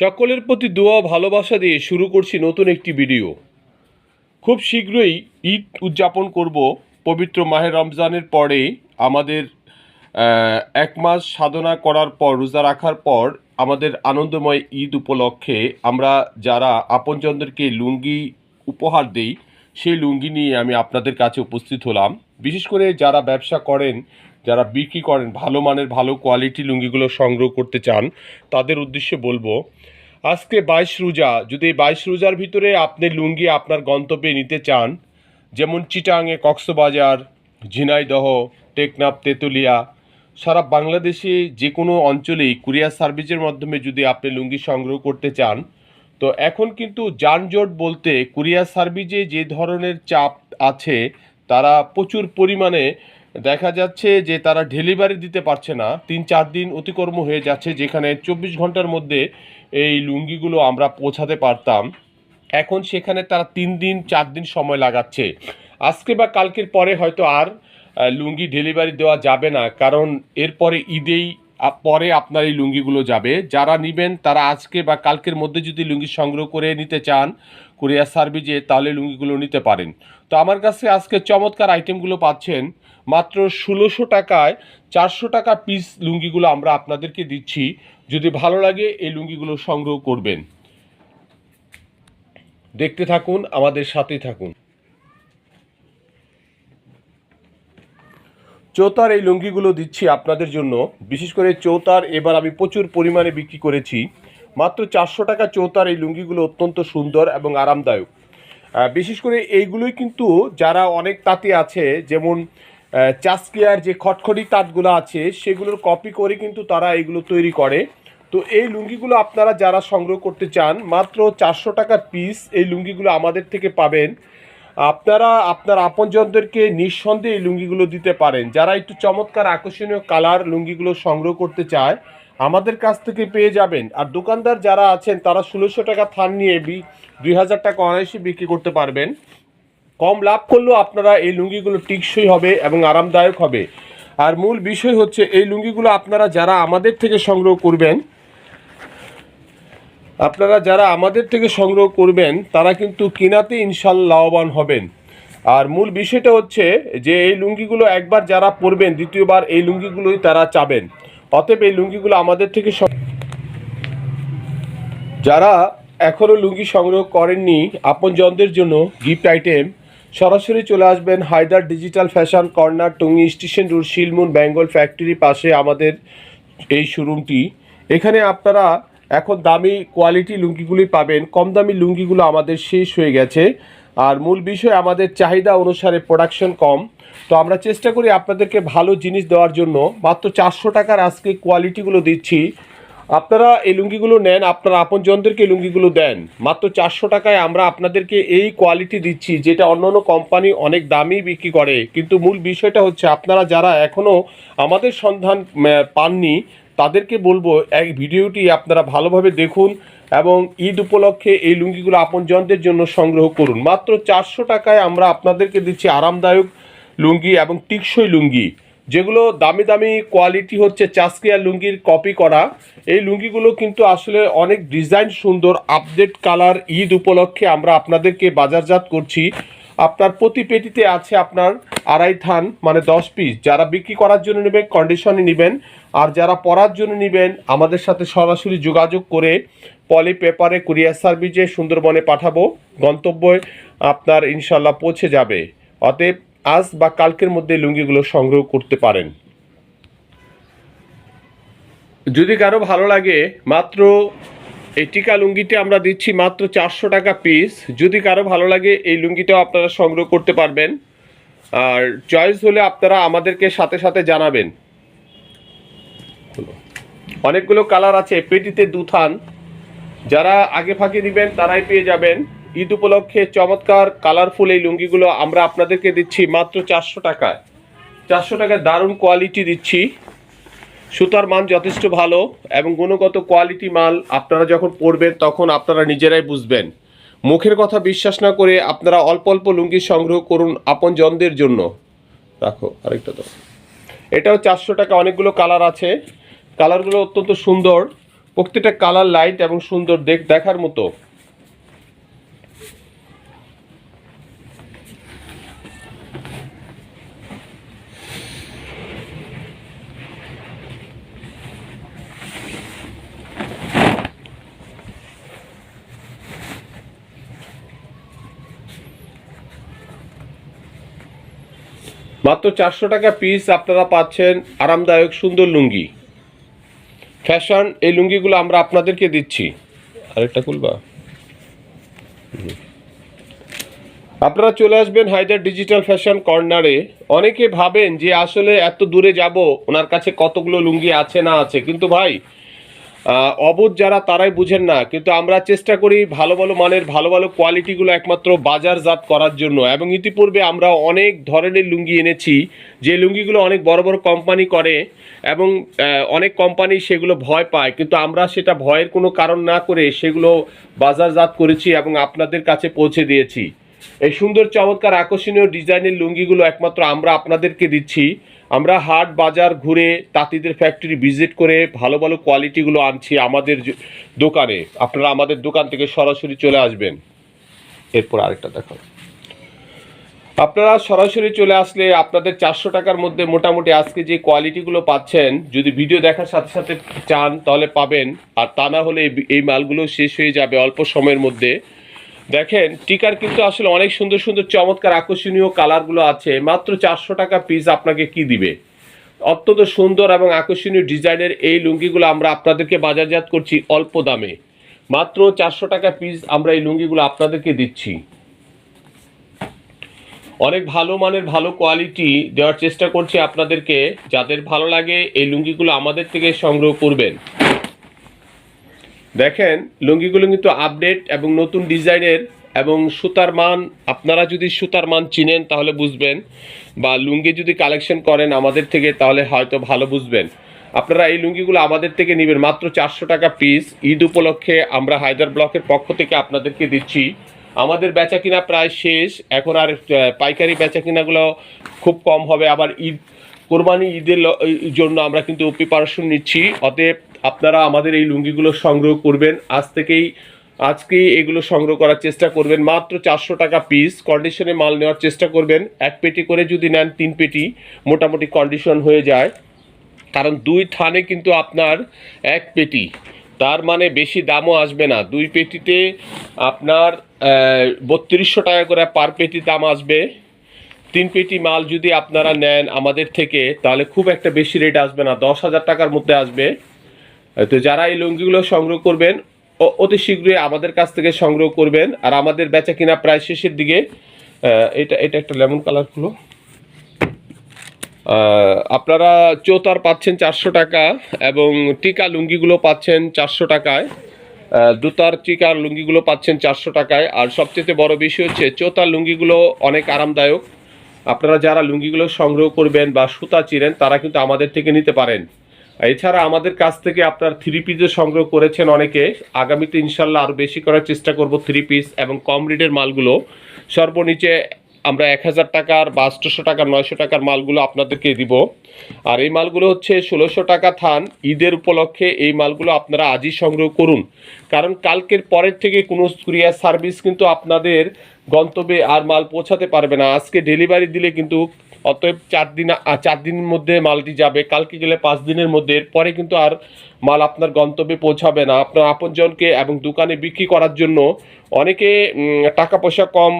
সকলের প্রতি দোয়া ভালোবাসা দিয়ে শুরু করছি নতুন একটি ভিডিও। খুব শীঘ্রই ঈদ উদযাপন করব পবিত্র মাহের রমজানের পরে। আমাদের এক মাস সাধনা করার পর, রোজা রাখার পর আমাদের আনন্দময় ঈদ উপলক্ষে আমরা যারা আপনজনদেরকে লুঙ্গি উপহার দেই, সেই লুঙ্গি নিয়ে আমি আপনাদের কাছে উপস্থিত হলাম। বিশেষ করে যারা ব্যবসা করেন যারা বিক্রি করেন, ভালো মানের, ভালো কোয়ালিটি লুঙ্গিগুলো সংগ্রহ করতে চান, তাদের উদ্দেশ্যে বলব, আজকে বাইশ রোজা, যদি এই বাইশ রোজার ভিতরে আপনি লুঙ্গি আপনার গন্তব্যে নিতে চান, যেমন চিটাঙে কক্সবাজার, ঝিনাইদহ, টেকনাফ, তেতুলিয়া, সারা বাংলাদেশে যে কোনো অঞ্চলেই কুরিয়ার সার্ভিসের মাধ্যমে যদি আপনি লুঙ্গি সংগ্রহ করতে চান, তো এখন কিন্তু যানজট বলতে কুরিয়ার সার্ভিসে যে ধরনের চাপ আছে, তারা প্রচুর পরিমাণে দেখা যাচ্ছে যে তারা ডেলিভারি দিতে পারছে না। তিন চার দিন অতিকর্ম হয়ে যাচ্ছে যেখানে চব্বিশ ঘণ্টার মধ্যে এই লুঙ্গিগুলো আমরা পৌঁছাতে পারতাম। এখন সেখানে তারা তিন দিন, চার দিন সময় লাগাচ্ছে। আজকে বা কালকের পরে হয়তো আর লুঙ্গি ডেলিভারি দেওয়া যাবে না। কারণ এরপরে ঈদেই পরে আপনার এই লুঙ্গিগুলো যাবে। যারা নেবেন, তারা আজকে বা কালকের মধ্যে যদি লুঙ্গি সংগ্রহ করে নিতে চান, কুরিয়ার সার্ভিসে, তাহলে লুঙ্গিগুলো নিতে পারেন। তো আমার কাছে আজকে চমৎকার আইটেমগুলো পাচ্ছেন। মাত্র ষোলোশো টাকায় চারশো টাকা পিস লুঙ্গিগুলো আমরা আপনাদেরকে দিচ্ছি। যদি ভালো লাগে, এই লুঙ্গিগুলো সংগ্রহ করবেন। দেখতে থাকুন, আমাদের সাথেই থাকুন। চৌতার এই লুঙ্গিগুলো দিচ্ছি আপনাদের জন্য। বিশেষ করে চৌতার এবার আমি প্রচুর পরিমাণে বিক্রি করেছি। মাত্র চারশো টাকা চৌতার এই লুঙ্গিগুলো অত্যন্ত সুন্দর এবং আরামদায়ক। বিশেষ করে এইগুলোই কিন্তু যারা অনেক তাঁতি আছে, যেমন চাষকিয়ার যে খটখটি তাঁতগুলো আছে, সেগুলোর কপি করে কিন্তু তারা এগুলো তৈরি করে। তো এই লুঙ্গিগুলো আপনারা যারা সংগ্রহ করতে চান, মাত্র চারশো টাকা পিস এই লুঙ্গিগুলো আমাদের থেকে পাবেন। আপনারা, আপনার আপনজনদেরকে নিঃসন্দেহে এই লুঙ্গিগুলো দিতে পারেন। যারা একটু চমৎকার আকর্ষণীয় কালার লুঙ্গিগুলো সংগ্রহ করতে চায়, আমাদের কাছ থেকে পেয়ে যাবেন। আর দোকানদার যারা আছেন, তারা ষোলোশো টাকা থান নিয়ে বি, দুই হাজার টাকা অনায়াসে বিক্রি করতে পারবেন। কম লাভ করলেও আপনারা এই লুঙ্গিগুলো টিকসই হবে এবং আরামদায়ক হবে। আর মূল বিষয় হচ্ছে, এই লুঙ্গিগুলো আপনারা যারা আমাদের থেকে সংগ্রহ করবেন আপনারা যারা আমাদের থেকে সংগ্রহ করবেন, তারা কিন্তু কিনাতে ইনশাল্লাহ লাভবান হবেন। আর মূল বিষয়টা হচ্ছে যে, এই লুঙ্গিগুলো একবার যারা পরবেন, দ্বিতীয়বার এই লুঙ্গিগুলোই তারা চাবেন। অতএব এই লুঙ্গিগুলো আমাদের থেকে যারা এখনও লুঙ্গি সংগ্রহ করেননি, আপনজনদের জন্য গিফট আইটেম সরাসরি চলে আসবেন Haider digital fashion corner Tongi station road Shilmun Bengal factory পাশে আমাদের এই শোরুমটি এখানে আপনারা এখন দামি কোয়ালিটি লুঙ্গিগুলি পাবেন কম দামি লুঙ্গিগুলো আমাদের শেষ হয়ে গেছে। আর মূল বিষয়, আমাদের চাহিদা অনুসারে প্রোডাকশন কম। তো আমরা চেষ্টা করি আপনাদেরকে ভালো জিনিস দেওয়ার জন্য। মাত্র চারশো টাকার আজকে কোয়ালিটিগুলো দিচ্ছি। আপনারা এই লুঙ্গিগুলো নেন, আপনারা আপনজনদেরকে লুঙ্গিগুলো দেন। মাত্র চারশো টাকায় আমরা আপনাদেরকে এই কোয়ালিটি দিচ্ছি, যেটা অন্য অন্য কোম্পানি অনেক দামি বিক্রি করে। কিন্তু মূল বিষয়টা হচ্ছে, আপনারা যারা এখনও আমাদের সন্ধান পাননি তাদেরকে বলব এক ভিডিওটি আপনারা ভালোভাবে দেখুন এবং ঈদ উপলক্ষে এই লুঙ্গিগুলো আপনজনদের জন্য সংগ্রহ করুন। মাত্র চারশো টাকায় আমরা আপনাদেরকে দিচ্ছি আরামদায়ক লুঙ্গি এবং টিকসই লুঙ্গি, যেগুলো দামি দামি কোয়ালিটি হচ্ছে চাষকিয়া লুঙ্গির কপি করা। এই লুঙ্গিগুলো কিন্তু আসলে অনেক ডিজাইন সুন্দর আপডেট কালার ঈদ উপলক্ষে আমরা আপনাদেরকে বাজারজাত করছি। আপনার প্রতি পেটিতে আছে আপনার আড়াই থান মানে দশ পিস যারা বিক্রি করার জন্য নেবেন কন্ডিশনে নেবেন। আর যারা পরার জন্য নেবেন, আমাদের সাথে সরাসরি যোগাযোগ করে পলি পেপারে, কুরিয়ার সার্ভিসে, সুন্দরবনে পাঠাবো। গন্তব্যে আপনার ইনশাল্লাহ পৌঁছে যাবে। অতএব আজ বা কালকের মধ্যে লুঙ্গিগুলো সংগ্রহ করতে পারেন। যদি কারও ভালো লাগে, মাত্র এই টিকা লুঙ্গিতে আমরা দিচ্ছি মাত্র চারশো টাকা পিস যদি কারও ভালো লাগে, এই লুঙ্গিটাও আপনারা সংগ্রহ করতে পারবেন। আর চয়েস হলে আপনারা আমাদেরকে সাথে সাথে জানাবেন। অনেকগুলো কালার আছে, পেটিতে দুথান। যারা আগে ফাঁকে দিবেন, তারাই পেয়ে যাবেন। ঈদ উপলক্ষে চমৎকার কালারফুল এই লুঙ্গিগুলো আমরা আপনাদেরকে দিচ্ছি মাত্র চারশো টাকায়। চারশো টাকায় দারুণ কোয়ালিটি দিচ্ছি। সুতার মান যথেষ্ট ভালো এবং গুণগত কোয়ালিটি মাল আপনারা যখন পরবেন তখন আপনারা নিজেরাই বুঝবেন। মুখের কথা বিশ্বাস না করে আপনারা অল্প অল্প লুঙ্গি সংগ্রহ করুন আপন জনদের জন্য। রাখো, আরেকটা তো এটাও চারশো টাকা, অনেকগুলো কালার আছে। কালারগুলো অত্যন্ত সুন্দর। প্রত্যেকটা কালার লাইট এবং সুন্দর দেখ দেখার মতো। মাত্র চারশো টাকা পিস আপনারা পাচ্ছেন আরামদায়ক সুন্দর লুঙ্গি। ফ্যাশন এই লুঙ্গিগুলো আমরা আপনাদেরকে দিচ্ছি। আরেকটা খুলবা? আপনারা চলে আসবেন হায়দার ডিজিটাল ফ্যাশন কর্নারে অনেকে ভাবেন যে আসলে এত দূরে যাব, ওনার কাছে কতগুলো লুঙ্গি আছে না আছে। কিন্তু ভাই অবুধ যারা তারাই বুঝেন না। কিন্তু আমরা চেষ্টা করি ভালো ভালো মানের, ভালো ভালো কোয়ালিটিগুলো একমাত্র বাজারজাত করার জন্য। এবং ইতিপূর্বে আমরা অনেক ধরনের লুঙ্গি এনেছি, যে লুঙ্গিগুলো অনেক বড় বড় কোম্পানি করে এবং অনেক কোম্পানি সেগুলো ভয় পায়। কিন্তু আমরা সেটা ভয়ের কোনো কারণ না করে সেগুলো বাজারজাত করেছি এবং আপনাদের কাছে পৌঁছে দিয়েছি। এই সুন্দর চমৎকার আকর্ষণীয় ডিজাইনের লুঙ্গিগুলো একমাত্র আমরা আপনাদেরকে দিচ্ছি। আমরা হাট বাজার ঘুরে তাঁতিদের ফ্যাক্টরি ভিজিট করে ভালো ভালো কোয়ালিটিগুলো আনছি আমাদের দোকানে। আপনারা আমাদের দোকান থেকে সরাসরি চলে আসবেন। এরপর আরেকটা দেখো আপনারা সরাসরি চলে আসলে আপনাদের চারশো টাকার মধ্যে মোটামুটি আজকে যে কোয়ালিটিগুলো পাচ্ছেন, যদি ভিডিও দেখার সাথে সাথে চান তাহলে পাবেন। আর তা না হলে এই মালগুলো শেষ হয়ে যাবে অল্প সময়ের মধ্যে। দেখেন, টিকার কিন্তু আসলে অনেক সুন্দর সুন্দর চমৎকার আকর্ষণীয় কালারগুলো আছে। মাত্র চারশো টাকা পিস আপনাকে কি দিবে? অত্যন্ত সুন্দর এবং আকর্ষণীয় ডিজাইনের এই লুঙ্গিগুলো আমরা আপনাদেরকে বাজারজাত করছি অল্প দামে। মাত্র চারশো টাকা পিস আমরা এই লুঙ্গিগুলো আপনাদেরকে দিচ্ছি। অনেক ভালো মানের ভালো কোয়ালিটি দেওয়ার চেষ্টা করছি আপনাদেরকে। যাদের ভালো লাগে এই লুঙ্গিগুলো আমাদের থেকে সংগ্রহ করবেন। দেখেন, লুঙ্গিগুলো কিন্তু আপডেট এবং নতুন ডিজাইনের এবং সুতার মান, আপনারা যদি সুতার মান চিনেন তাহলে বুঝবেন, বা লুঙ্গি যদি কালেকশন করেন আমাদের থেকে তাহলে হয়তো ভালো বুঝবেন। আপনারা এই লুঙ্গিগুলো আমাদের থেকে নেবেন মাত্র চারশো টাকা পিস ঈদ উপলক্ষে আমরা হায়দার ব্লকের পক্ষ থেকে আপনাদেরকে দিচ্ছি। আমাদের বেচা কিনা প্রায় শেষ, এখন আর পাইকারি বেচা কিনাগুলো খুব কম হবে। আবার ঈদ কোরবানি ঈদের জন্য আমরা কিন্তু প্রিপারেশন নিচ্ছি। অতএব আপনারা আমাদের এই লুঙ্গিগুলো সংগ্রহ করবেন। আজ থেকেই, আজকেই এগুলো সংগ্রহ করার চেষ্টা করবেন। মাত্র চারশো টাকা পিস কন্ডিশনে মাল নেওয়ার চেষ্টা করবেন। এক পেটি করে যদি নেন, তিন পেটি মোটামুটি কন্ডিশন হয়ে যায়। কারণ দুই থানে কিন্তু আপনার এক পেটি। তার মানে বেশি দামও আসবে না। দুই পেটিতে আপনার বত্রিশশো টাকা করে পার পেটি দাম আসবে। তিন পেটি মাল যদি আপনারা নেন আমাদের থেকে, তাহলে খুব একটা বেশি রেট আসবে না। দশ হাজার টাকার মধ্যে আসবে। তো যারা এই লুঙ্গিগুলো সংগ্রহ করবেন অতি শীঘ্রই আমাদের কাছ থেকে সংগ্রহ করবেন। আর আমাদের বেচা কিনা প্রায় শেষের দিকে এটা এটা একটা লেমন কালার হলো আপনারা চৌতার পাচ্ছেন চারশো টাকা এবং টিকা লুঙ্গিগুলো পাচ্ছেন চারশো টাকায়। দুতার টিকার লুঙ্গিগুলো পাচ্ছেন চারশো টাকায়। আর সবচেয়ে বড় বিষয় হচ্ছে, চোতার লুঙ্গিগুলো অনেক আরামদায়ক। আপনারা যারা লুঙ্গিগুলো সংগ্রহ করবেন বা সুতা চিরেন তারা কিন্তু আমাদের থেকে নিতে পারেন। এছাড়া আমাদের কাছ থেকে আপনার থ্রি পিসও সংগ্রহ করেছেন অনেকে। আগামীতে ইনশাল্লাহ আরও বেশি করার চেষ্টা করব থ্রি পিস এবং কম রেটের মালগুলো। সর্বনিচে আমরা এক হাজার টাকার বা টাকার, নয়শো টাকার মালগুলো আপনাদেরকে দিব। আর এই মালগুলো হচ্ছে ষোলোশো টাকা থান। ঈদের উপলক্ষে এই মালগুলো আপনারা আজই সংগ্রহ করুন। কারণ কালকের পরের থেকে কোনো কুরিয়ার সার্ভিস কিন্তু আপনাদের গন্তব্যে আর মাল পৌঁছাতে পারবে না। আজকে ডেলিভারি দিলে কিন্তু অতএব চার দিন চার দিনের মধ্যে মালটি যাবে, কালকে গেলে পাঁচ দিনের মধ্যে, এরপরে কিন্তু আর মাল আপনার গন্তব্যে পৌঁছাবে না। আপনার আপনজনকে এবং দোকানে বিক্রি করার জন্য অনেকে টাকা পয়সা কম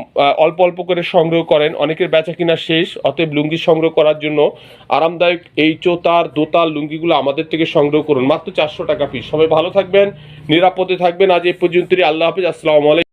অল্প অল্প করে সংগ্রহ করেন, অনেকের বেচা কিনা শেষ, অতএব লুঙ্গি সংগ্রহ করার জন্য আরামদায়ক এই চোতার দোতার লুঙ্গিগুলো আমাদের থেকে সংগ্রহ করুন। মাত্র চারশো টাকা পিস সবাই ভালো থাকবেন, নিরাপদে থাকবেন। আজ এই পর্যন্তই। আল্লাহ হাফিজ। আসসালামু আলাইকুম।